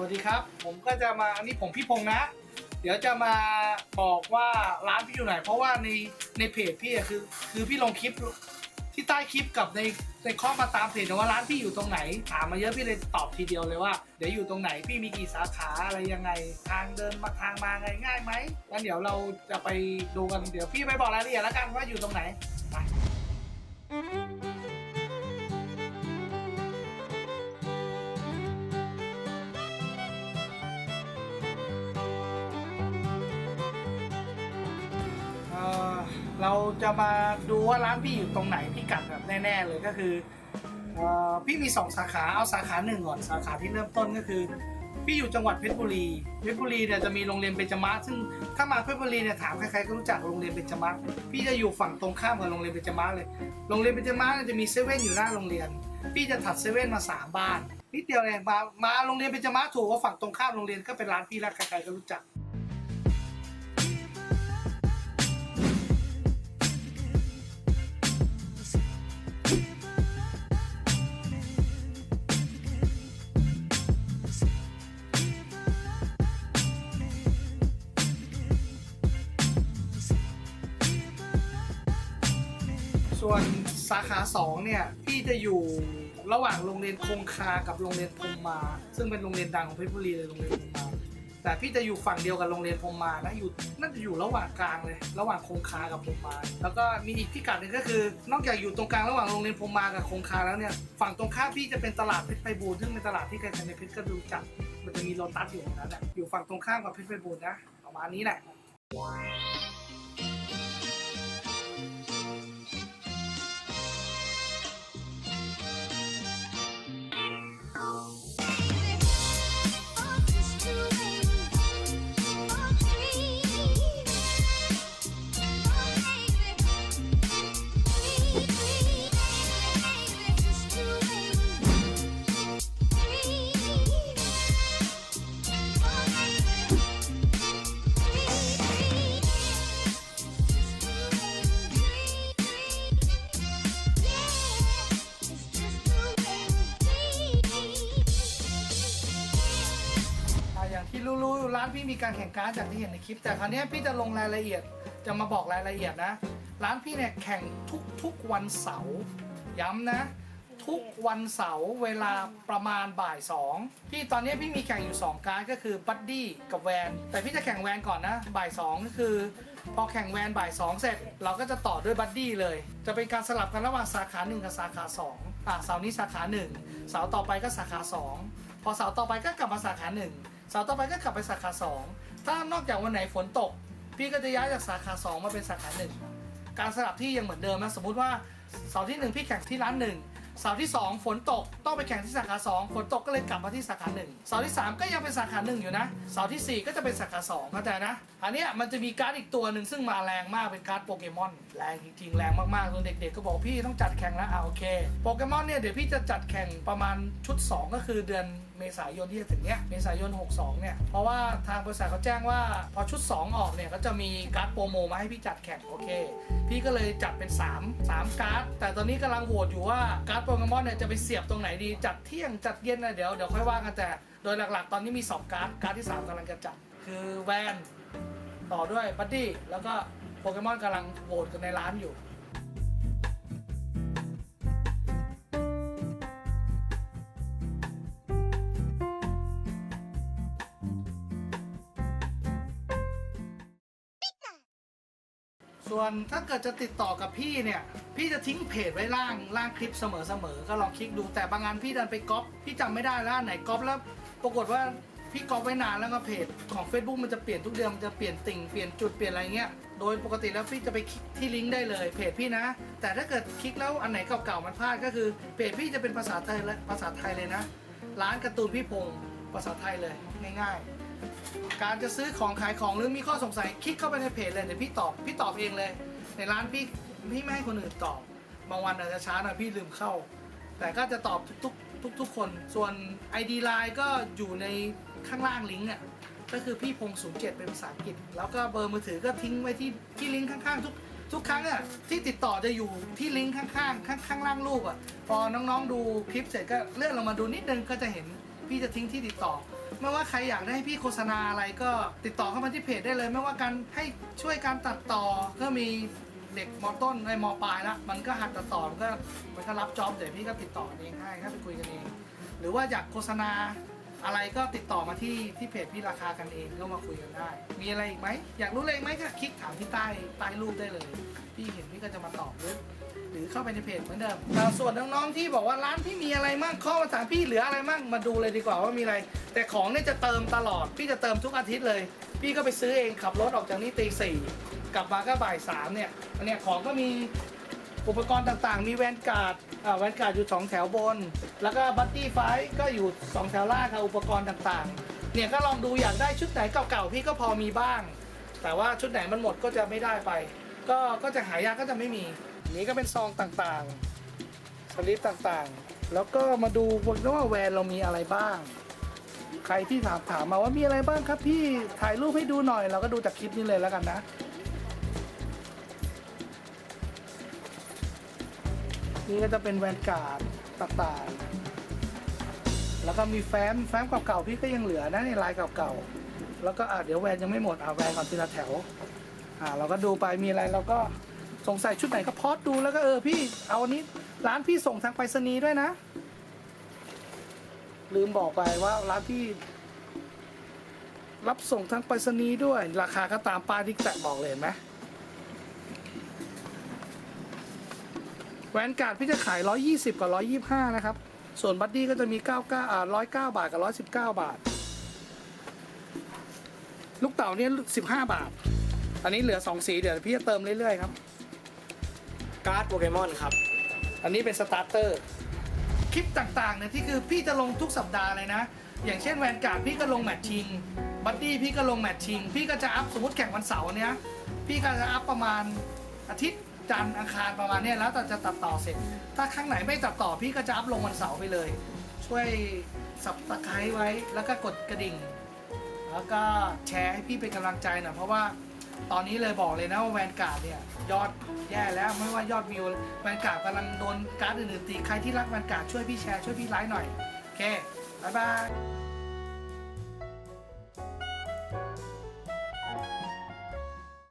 วัสดีครับ ผมก็จะมาอันนี้ผมพี่พงษ์นะ เดี๋ยวจะมาบอกว่าร้านพี่อยู่ไหน เพราะว่าในในเพจพี่อะคือ คือพี่ลงคลิปที่ใต้คลิปกับในในข้อมาตามเพจว่าร้านพี่อยู่ตรงไหนถามมาเยอะพี่เลยตอบทีเดียวเลยว่าเดี๋ยวอยู่ตรงไหนพี่มีกี่สาขาอะไรยังไง ทางเดินมาทางมาไงง่ายไหมงั้นเดี๋ยวเราจะไปดูกันเดี๋ยวพี่ไปบอกรายละเอียดแล้วกันว่าอยู่ตรงไหนไป เราจะมาดูว่าร้านพี่อยู่ตรงไหนพี่กัดแบบแน่ ๆ เลยก็คือเอ่อพี่มีสองสาขาเอาสาขาหนึ่งก่อนสาขาที่เริ่มต้นก็คือ พี่อยู่จังหวัดเพชรบุรีเพชรบุรีเนี่ยจะมีโรงเรียนเบญจมาศซึ่งถ้ามาเพชรบุรีเนี่ยถามใครๆก็รู้จักโรงเรียนเบญจมาศพี่จะอยู่ฝั่งตรงข้ามกับโรงเรียนเบญจมาศเลยโรงเรียนเบญจมาศเนี่ยจะมีเซเว่นอยู่หน้าโรงเรียน พี่จะถัดเซเว่นมาสามบ้านนิดเดียวเองมามาโรงเรียนเบญจมาศถูกว่าฝั่งตรงข้ามโรงเรียนก็เป็นร้านพี่แล้วใครๆก็รู้จัก ส่วนสาขา2เนี่ยพี่จะอยู่ระหว่างโรงเรียนคงคากับโรงเรียนพรมมา ซึ่งเป็นโรงเรียนดังของเพชรบุรีเลยโรงเรียนพรมมา แต่พี่จะอยู่ฝั่งเดียวกับโรงเรียนพรมมานะอยู่น่าจะอยู่ระหว่างกลางเลย ระหว่างคงคากับพรมมา แล้วก็มีอีกพิกัดหนึ่งก็คือ นอกจากอยู่ตรงกลางระหว่างโรงเรียนพรมมากับคงคาแล้วเนี่ยฝั่งตรงข้ามพี่จะเป็นตลาดเพชรไพบูลซึ่งเป็นตลาดที่ใครๆในเพชรก็รู้จักมันจะมีโลตัสอยู่ตรงนั้นอะอยู่ฝั่งตรงข้ามกับเพชรไพบูลนะประมาณนี้แหละ อะอย่างที่ร้านพี่มีการแข่งการ์ดจากที่เห็นในคลิป แต่คราวเนี้ยพี่จะลงรายละเอียด จะมาบอกรายละเอียดนะ ร้านพี่เนี่ยแข่งทุกๆวันเสาร์ย้ำนะ ทุกวันเสาร์เวลาประมาณบ่ายสองพี่ตอนนี้พี่มีแข่งอยู่ 2 การ์ดก็คือบัดดี้กับแวน แต่พี่จะแข่งแวนก่อนนะ บ่ายสองก็คือ พอแข่งแวนบ่ายสองเสร็จ เราก็จะต่อด้วยบัดดี้เลย จะเป็นการสลับกันระหว่างสาขาหนึ่งกับสาขาสองอะเสาร์นี้สาขาหนึ่งเสาร์ต่อไปก็สาขาสองพอเสาร์ต่อไปก็กลับมาสาขาหนึ่ง เสาร์ต่อไปก็กลับไปสาขา 2 ถ้านอกจากวันไหนฝนตก พี่ก็จะย้ายจากสาขา 2 มาเป็นสาขา 1 การสลับที่ยังเหมือนเดิมนะสมมุติว่าเสาร์ที่ 1 พี่แข่งที่ร้าน1เสาร์ที่ 2 ฝนตกต้องไปแข่งที่สาขา 2 ฝนตกก็เลยกลับมาที่สาขา 1 เสาร์ที่ 3 ก็ยังเป็นสาขา 1 อยู่นะ เสาร์ทีสี่ 4 ก็จะเป็นสาขา 2 เข้าใจนะ อันนี้มันจะมีการ์ดอีกตัวหนึ่งซึ่งมาแรงมากเป็นการ์ดโปเกมอนแรงจริงๆแรงมากๆจนเด็กๆก็บอกพี่ต้องจัดแข่งแล้วอ่าโอเคโปเกมอนเนี่ยเดี๋ยวพี่จะจัดแข่งประมาณชุด 2 ก็คือเดือน เมษายนที่จะถึงเนี้ยเมษายน 62 เนี่ย เพราะว่าทางบริษัทเขาแจ้งว่าพอชุด 2 ออกเนี่ยก็จะมีการ์ดโปรโมมาให้พี่จัดแข่งโอเค พี่ก็เลยจัดเป็น 3 3 การ์ด แต่ตอนนี้กำลังโหวตอยู่ว่าการ์ดโปเกมอนเนี่ยจะไปเสียบตรงไหนดีจัดเที่ยงจัดเย็นนะเดี๋ยวเดี๋ยวค่อยว่ากันแต่โดยหลักๆ ตอนนี้มี 2 การ์ดการ์ดที่ 3กำลังจะจัด คือแวนต่อด้วยบัดดี้แล้วก็โปเกมอนกำลังโหวตกันในร้านอยู่ ส่วนถ้าเกิดจะติดต่อกับพี่เนี่ย พี่จะทิ้งเพจไว้ล่างล่างคลิปเสมอๆก็ลองคลิกดูแต่บางงานพี่ดันไปก๊อปพี่จำไม่ได้แล้วอันไหนก๊อปแล้วปรากฏว่าพี่ก๊อปไว้นานแล้วก็เพจของ Facebook มันจะเปลี่ยนทุกเดือนมันจะเปลี่ยนติ่งเปลี่ยนจุดเปลี่ยนอะไรเงี้ยโดยปกติแล้วพี่จะไปคลิกที่ลิงก์ได้เลยเพจพี่นะ แต่ถ้าเกิดคลิกแล้วอันไหนเก่าๆมันพลาดก็คือเพจพี่จะเป็นภาษาไทยและภาษาไทยเลยนะ ร้านการ์ตูนพี่พงศ์ภาษาไทยเลยง่ายๆ การจะซื้อของขายของหรือมีข้อสงสัยคลิกเข้าไปในเพจเลยเดี๋ยวพี่ตอบพี่ตอบเองเลย ในร้านพี่พี่ไม่ให้คนอื่นตอบบางวันอาจจะช้าหน่อยพี่ลืมเข้า แต่ก็จะตอบทุกทุกทุกคนส่วน ID Line ก็อยู่ในข้างล่างลิงก์อะก็คือพี่พงศูนย์เจ็ดเป็นภาษาอังกฤษ แล้วก็เบอร์มือถือก็ทิ้งไว้ที่ที่ลิงก์ข้างๆทุกทุกครั้งอะที่ติดต่อจะอยู่ที่ลิงก์ข้างๆข้างข้างล่างรูปอะพอน้องๆดูคลิปเสร็จก็เลื่อนลงมาดูนิดนึงก็จะเห็นพี่จะทิ้งที่ติดต่อ ไม่ว่าใครอยากได้ให้พี่โฆษณาอะไรก็ติดต่อเข้ามาที่เพจได้เลย ไม่ว่าการให้ช่วยการตัดต่อก็มีเด็กมอต้นในมอปลายละมันก็หัดตัดต่อมันก็มันก็รับจ็อบเดี๋ยวพี่ก็ติดต่อเองให้ก็ไปคุยกันเอง หรือว่าอยากโฆษณาอะไรก็ติดต่อมาที่ที่เพจพี่ราคากันเองก็มาคุยกันได้ มีอะไรอีกไหมอยากรู้อะไรอีกไหมก็คลิกถามที่ใต้ใต้รูปได้เลย พี่เห็นพี่ก็จะมาตอบหรือ หรือเข้าไปในเพจเหมือนเดิมส่วนน้องๆที่บอกว่าร้านพี่มีอะไรมั่งข้อมาถาพี่เหลืออะไรมั่งมาดูเลยดีกว่าว่ามีอะไร แต่ของเนี่ยจะเติมตลอด พี่จะเติมทุกอาทิตย์เลย พี่ก็ไปซื้อเองขับรถออกจากนี่ตีสี่กลับมาก็บ่ายสามเนี่ยอันเนี้ยของก็มีอุปกรณ์ต่างๆ มีแวนการ์ดแวนการ์ดอยู่ 2 แถวบน แล้วก็บัตตี้ไฟก็อยู่ 2 แถวล่างค่ะอุปกรณ์ต่างๆ เนี่ยก็ลองดูอยากได้ชุดไหนเก่าๆ พี่ก็พอมีบ้าง แต่ว่าชุดไหนมันหมดก็จะไม่ได้ไป ก็ก็จะหายากก็จะไม่มี นี้ก็เป็นซองต่างๆ สลิปต่างๆ แล้วก็มาดูว่าแวนเรามีอะไรบ้าง ใครที่ถามถามมาว่ามีอะไรบ้างครับ พี่ถ่ายรูปให้ดูหน่อย เราก็ดูจากคลิปนี้เลยแล้วกันนะนี่ก็จะเป็นแวนการ์ดต่างๆ แล้วก็มีแฟ้มแฟ้มเก่าๆพี่ก็ยังเหลือนะในลายเก่าๆ แล้วก็อะเดี๋ยวแวนยังไม่หมดอะแวนก่อนทีละแถว อ่าเราก็ดูไปมีอะไรเราก็ สงสัยชุดไหนก็พอดดูแล้วก็เออพี่เอาอันนี้ร้านพี่ส่งทางไปรษณีย์ด้วยนะ ลืมบอกไปว่าร้านพี่ รับส่งทางไปรษณีย์ด้วย ราคาก็ตามป้ายที่แตะบอกเลยเห็นไหมแวนการ์ดพี่จะขาย 120 กับ 125 นะครับ ส่วนบัดดี้ก็จะมี 99อ่า109 บาทกับ 119 บาท ลูกเต่าเนี่ย15 บาท อันนี้เหลือ 2 สี เดี๋ยวพี่จะเติมเรื่อยๆครับ การ์ดโปเกมอนครับ อันนี้เป็นสตาร์เตอร์ คลิปต่างๆเนี่ยที่คือพี่จะลงทุกสัปดาห์เลยนะ อย่างเช่นแวนการ์ดพี่ก็ลงแมตช์ชิง บัดดี้พี่ก็ลงแมตช์ชิง พี่ก็จะอัพสมมติแข่งวันเสาร์เนี้ย พี่ก็จะอัพประมาณอาทิตย์จันทร์อังคารประมาณเนี้ยแล้วแต่จะตัดต่อเสร็จ ถ้าครั้งไหนไม่ตัดต่อพี่ก็จะอัพลงวันเสาร์ไปเลย ช่วยสับตะไคร้ไว้แล้วก็กดกระดิ่ง แล้วก็แชร์ให้พี่เป็นกำลังใจหน่อยเพราะว่า ตอนนี้เลยบอกเลยนะว่าแวนการ์ดเนี่ยยอดแย่แล้วไม่ว่ายอดวิวแวนการ์ดกำลังโดนการ์ดอื่นๆตีใครที่รักแวนการ์ดช่วยพี่แชร์ช่วยพี่ไลค์หน่อยโอเคบ๊ายบาย